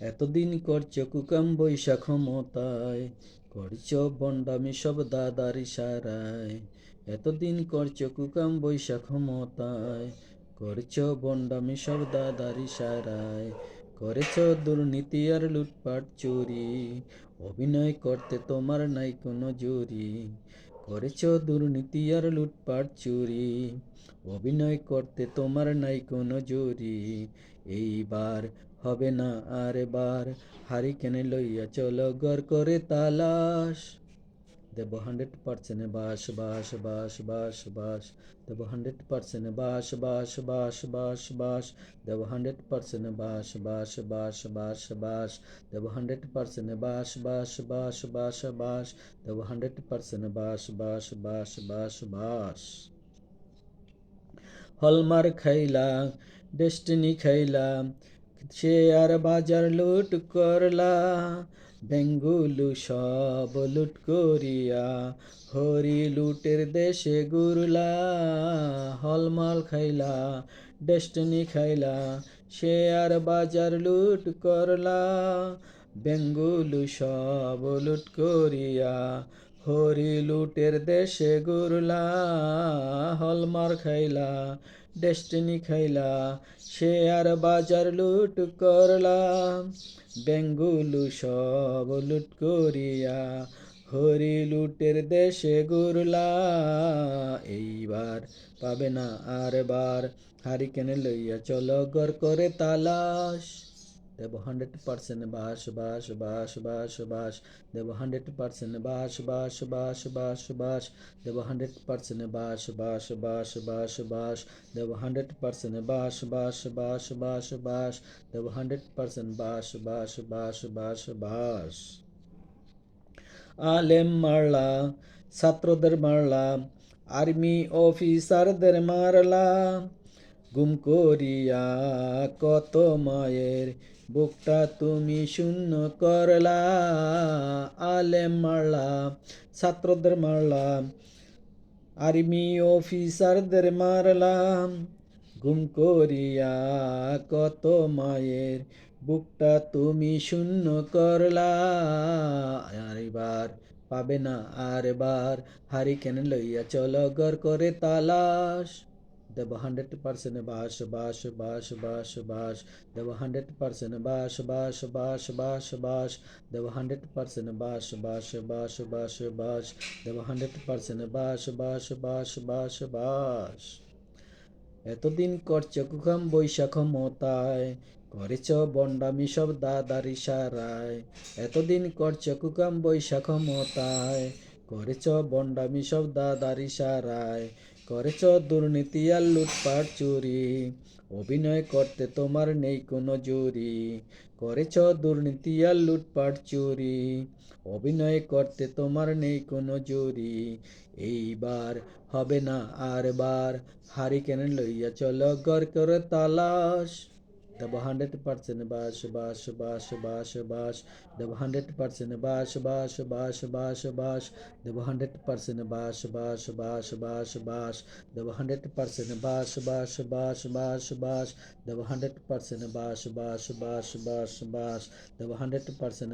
এতদিন করছ কুকাম বৈশা ক্ষমতায় করছ বন্ডামি সব দাদার ইশারায়। এতদিন করছ কুকাম বৈশা ক্ষমতায় করছ বন্ডামি সব দাদার ইশারায়। করেছ দুর্নীতি আর লুটপাট চুরি, অভিনয় করতে তোমার নাই কোনো জুরি। করেছ দুর্নীতি আর লুটপাট চুরি। অভিনয় করতে তোমার নাই কোনো জুরি। এইবার হবে না আর বার। হারিকেনে লইয়া চলো গর করে তালাশ। Dev hundred percent boss boss boss boss boss Dev hundred percent boss boss boss boss boss Dev hundred percent boss boss boss boss boss Dev hundred percent boss boss boss boss boss Dev hundred percent boss boss boss boss boss হলমার খাইলা destiny খাইলা সে আর বাজার লুট করলা বেঙ্গুলু সব লুট করিয়া হরি লুটের দেশে গুরলা, হলমাল খাইলা, ডেস্টনি খাইলা শেয়ার বাজার লুট করলা। বেঙ্গুলু সব লুট করিয়া হরি লুটের দেশে গুরলা, হলমার খাইলা, ডেস্টিনি খাইলা আর বাজার লুট করলা। বেঙ্গুলু সব লুট করিয়া হরি লুটের দেশে গুরলা। এইবার পাবে না আর বার, হারিকেনে লইয়া চলো গর করে তালাশ। Dev hundred percent boss boss boss boss boss Dev hundred percent boss boss boss boss boss Dev hundred percent boss boss boss boss boss Dev hundred percent boss boss boss boss boss Dev hundred percent boss boss boss boss boss আলেম মারলা ছাত্রদের মারলা army অফিসারদের মারলা গুম করিয়া কত মায়ের বুকটা তুমি শূন্য করলা। আলেম মারলা, ছাত্রদের মারলা, আর্মি অফিসারদের মারলাম গুম করিয়া কত মায়ের বুকটা তুমি শূন্য করলা। আর এবার পাবে না, আর এবার হারিকেন লইয়া চলো গর করে তালাশ। Dev hundred percent boss boss boss boss boss Dev hundred percent boss boss boss boss boss Dev hundred percent boss boss boss boss boss Dev hundred percent boss boss boss boss boss এতদিন করছ কুখাম বৈশাখ মতায় করেছ বন্ডামি সব দাদার ইশারায় এতদিন করছ কুকাম বৈশাখ মতায় করেছ বন্ডামি সব দাদার ইশারায় করেছ দুর্নীতি আর লুটপাট চুরি। অভিনয় করতে তোমার নেই কোনো জুরি। করেছ দুর্নীতি আর লুটপাট চুরি। অভিনয় করতে তোমার নেই কোনো জুরি। এইবার হবে না আর বার। হারিকেন লইয়া চলো গর করে তালাশ। Dev hundred percent boss boss boss boss boss Dev hundred percent boss boss boss boss boss Dev hundred percent boss boss boss boss boss Dev hundred percent boss boss boss boss boss Dev hundred percent boss boss boss boss boss Dev hundred percent